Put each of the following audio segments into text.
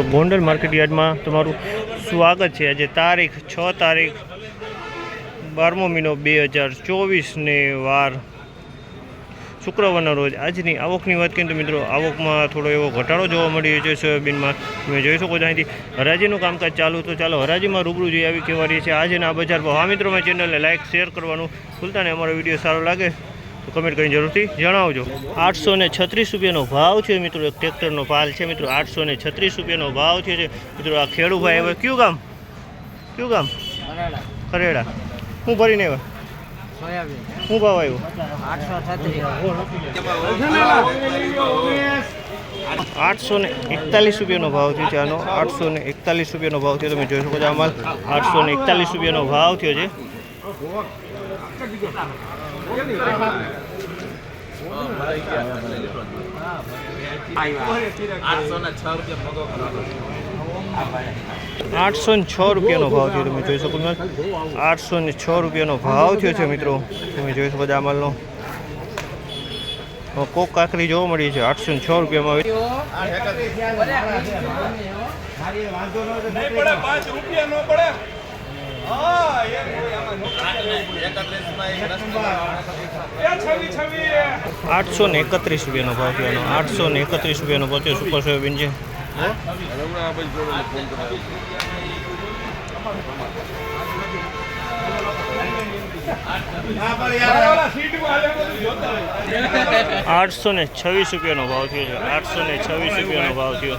મિત્રો ગોંડલ માર્કેટ યાર્ડમાં તમારું સ્વાગત છે. આજે તારીખ છ તારીખ બારમો મહિનો બે હજાર ચોવીસને વાર શુક્રવારના રોજ. આજની આવકની વાત કરીએ તો મિત્રો, આવકમાં થોડો એવો ઘટાડો જોવા મળી રહ્યો છે સોયાબીનમાં. તમે જોઈ શકો છો હરાજીનું કામકાજ ચાલુ. તો ચાલો, હરાજીમાં રૂબરૂ જઈ આવી કહેવા રહી છે. આજના બજાર ભાવ આ મિત્રો મેં ચેનલને લાઇક શેર કરવાનું ભૂલતા અમારો વીડિયો સારો લાગે. તો કમેન્ટ કરીને જરૂરથી જણાવજો. આઠસો ને છત્રીસ રૂપિયાનો ભાવ છે મિત્રો. એક ટ્રેક્ટરનો પાલ છે મિત્રો. આઠસો ને છત્રીસ રૂપિયાનો ભાવ છે મિત્રો, આ ખેડૂભાઈ હવે કયું ગામ? કયું ગામ? ખરેડા હું ભરીને આવ્યા? શું ભાવ આવ્યો? આઠસો ને એકતાલીસ રૂપિયાનો ભાવ થયો છે આનો. આઠસો ને એકતાલીસ રૂપિયાનો ભાવ થયો. તમે જોઈ શકો છો આમાં. આઠસો ને એકતાલીસ રૂપિયાનો ભાવ થયો છે. આઠસો ને છ રૂપિયાનો ભાવ થયો તમે જોઈ શકો આઠસો ને છ રૂપિયાનો ભાવ થયો છે મિત્રો. તમે જોઈ શકો છો આ માલનો કોક કાકરી જોવા મળી છે. આઠસો ને છ રૂપિયામાં છવી આઠસો ને એકત્રીસ રૂપિયાનો ભાવ થયો આઠસો ને એકત્રીસ રૂપિયાનો ભાવ થયો. સુપર સોયાબીન છે આઠસો ને છવ્વીસ રૂપિયાનો ભાવ થયો છે. આઠસો ને છવ્વીસ રૂપિયાનો ભાવ થયો.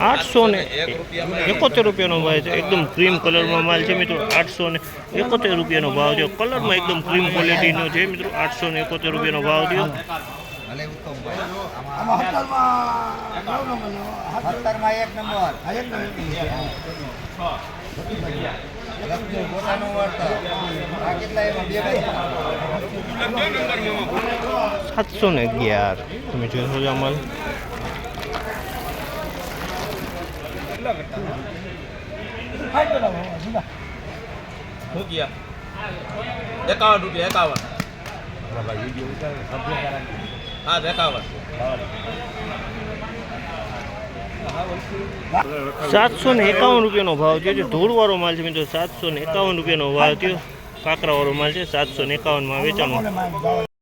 આઠસો ને એકોતેર રૂપિયાનો ભાવ છે. એકદમ ક્રીમ કલરમાં માલ છે મિત્રો. આઠસો ને એકોતેર રૂપિયાનો ભાવ છે. કલરમાં એકદમ ક્રીમ ક્વોલિટીનો છે મિત્રો. આઠસો ને એકોતેર રૂપિયાનો ભાવ થયો સાતસો ને અગિયાર. તમે પોતાનું છો આ કેટલા ગયા એકાવન રૂપિયા એકાવન હા એકાવન રૂપિયાનો ભાવ થયો જે ધૂળવાળો માલ છે મિત્રો, સાતસો ને એકાવન રૂપિયાનો ભાવ થયો. કાંકરાવાળો માલ છે, સાતસો ને એકાવનમાં વેચાણો